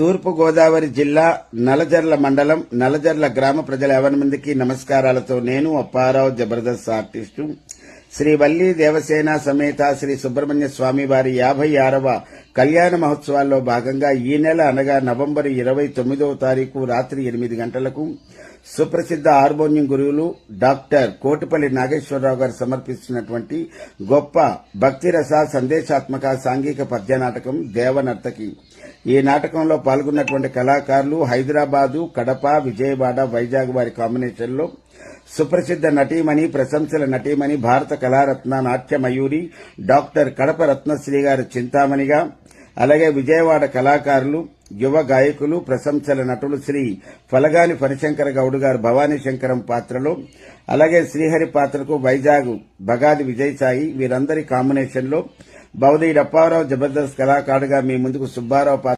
తూర్పు గోదావరి జిల్లా నలజర్ల మండలం నలజర్ల గ్రామ ప్రజల ఎవరి మందికి నమస్కారాలతో నేను అప్పారావు జబర్దస్త్ ఆర్టిస్టు. శ్రీ వల్లి దేవసేన సమేత శ్రీ సుబ్రహ్మణ్య స్వామి వారి యాభై ఆరవ కళ్యాణ మహోత్సవాల్లో భాగంగా ఈ నెల అనగా నవంబర్ ఇరవై తొమ్మిదవ తారీఖు రాత్రి ఎనిమిది గంటలకు సుప్రసిద్ధ హార్మోనియం గురువులు డాక్టర్ కోటిపల్లి నాగేశ్వరరావు గారు సమర్పిస్తున్నటువంటి గొప్ప భక్తిరస సందేశాత్మక సాంఘిక పద్య నాటకం దేవనర్తకి. ఈ నాటకంలో పాల్గొన్నటువంటి కళాకారులు హైదరాబాదు కడప విజయవాడ వైజాగ్ వారి కాంబినేషన్లో సుప్రసిద్ధ నటీమణి ప్రశంసల నటీమణి భారత కళారత్న నాట్య మయూరి డాక్టర్ కడప రత్నశ్రీ గారు చింతామణిగా అలాగే విజయవాడ కళాకారులు యువ గాయకులు ప్రశంసల నటులు శ్రీ ఫలగాని ఫణిశంకర గౌడ్ గారు భవానీ శంకరం పాత్రలో అలాగే శ్రీహరి పాత్రకు వైజాగ్ బగాది విజయసాయి వీరందరి కాంబినేషన్లో బౌదీ డప్పారావు జబర్దస్త్ కళాకారుడుగా మీ ముందుకు సుబ్బారావు పాత్ర